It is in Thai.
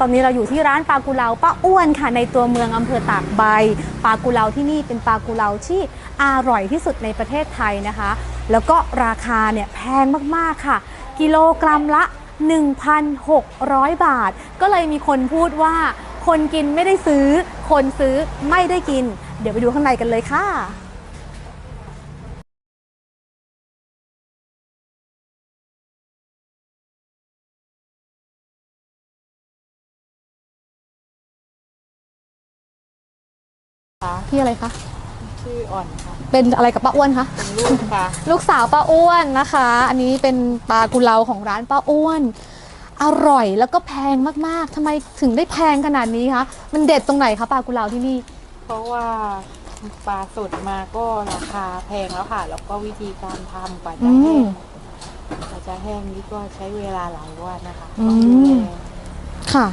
ตอนนี้เราอยู่ที่ร้านปลากุเลาป้าอ้วนค่ะ ในตัวเมืองอำเภอตากใบปลากุเลาที่นี่เป็นปลากุเลาที่อร่อยที่สุดในประเทศไทยนะคะ แล้วก็ราคาเนี่ยแพงมากๆค่ะ กิโลกรัมละ 1,600 บาท ก็เลยมีคนพูดว่า คนกินไม่ได้ซื้อ คนซื้อไม่ได้กิน เดี๋ยวไปดูข้างในกันเลยค่ะ พี่อะไรคะชื่ออ่อนค่ะเป็นอะไรกับป้าอ้วนคะเป็นลูกค่ะลูกสาวป้าอ้วนนะคะ อันนี้เป็นปลากุเลาของร้านป้าอ้วน อร่อยแล้วก็แพงมากๆทำไมถึงได้แพงขนาดนี้คะมันเด็ดตรงไหนคะปลากุเลาที่นี่ เพราะว่าปลาสดมาก็ราคาแพงแล้วค่ะ แล้วก็วิธีการทำกว่าจะแห้งอืมกว่าจะแห้งนี่ก็ใช้เวลาหลายวันนะคะอืต้องดูมแล